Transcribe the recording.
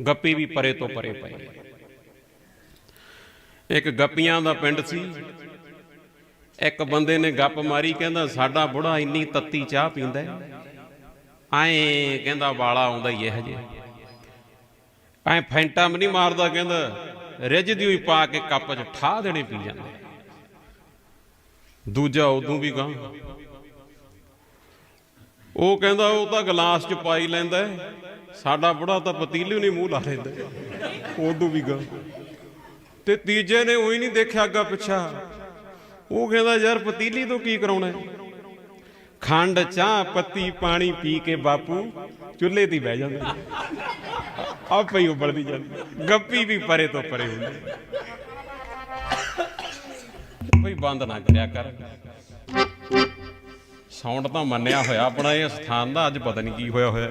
ਗੱਪੀ ਵੀ ਪਰੇ ਤੋਂ ਪਰੇ ਪਏ ਇੱਕ ਗੱਪੀਆਂ ਦਾ ਪਿੰਡ ਸੀ। ਇੱਕ ਬੰਦੇ ਨੇ ਗੱਪ ਮਾਰੀ, ਕਹਿੰਦਾ, ਸਾਡਾ ਬੁੜਾ ਇੰਨੀ ਤੱਤੀ ਚਾਹ ਪੀਂਦਾ ਐਂ ਕਹਿੰਦਾ, ਵਾਲਾ ਆਉਂਦਾ ਹੀ ਇਹ ਹਜੇ ਐਂ ਫੈਂਟਾ ਵੀ ਨਹੀਂ ਮਾਰਦਾ, ਕਹਿੰਦਾ ਰਿੱਝਦੀ ਹੋਈ ਪਾ ਕੇ ਕੱਪ 'ਚ ਠਾ ਦੇਣੇ ਪੀ ਜਾਂਦਾ ਦੂਜਾ ਉਦੋਂ ਵੀ ਗਾਂ ਉਹ ਕਹਿੰਦਾ, ਉਹ ਤਾਂ ਗਲਾਸ 'ਚ ਪਾਈ ਲੈਂਦਾ ਸਾਡਾ ਬੁੜਾ ਤਾਂ ਪਤੀਲੇ ਨਹੀਂ ਮੂੰਹ ਲਾ ਲੈਂਦਾ। ਉਦੋਂ ਵੀ ਗਾਂ। ਤੇ ਤੀਜੇ ਨੇ ਉਹੀ ਨਹੀਂ ਦੇਖਿਆ ਅੱਗਾ ਪਿੱਛਾ। ਉਹ ਕਹਿੰਦਾ, ਯਾਰ, ਪਤੀਲੀ ਤੋਂ ਕੀ ਕਰਾਉਣਾ ਖੰਡ, ਚਾਹ, ਪੱਤੀ, ਪਾਣੀ ਪੀ ਕੇ ਬਾਪੂ ਚੁੱਲ੍ਹੇ ਤੇ ਬਹਿ ਜਾਂਦਾ। ਆਪੇ ਹੀ ਉਬਲਦੀ ਜਾਂਦੀ। ਗੱਪੀ ਵੀ ਪਰੇ ਤੋਂ ਪਰੇ ਹੁੰਦੀ। ਕੋਈ ਬੰਦ ਨਾ ਕਰਿਆ ਕਰ। ਸਾਊਂਡ ਤਾਂ ਮੰਨਿਆ ਹੋਇਆ ਆਪਣਾ ਇਹ ਸਥਾਨ ਦਾ ਅੱਜ ਪਤਾ ਨਹੀਂ ਕੀ ਹੋਇਆ ਹੋਇਆ।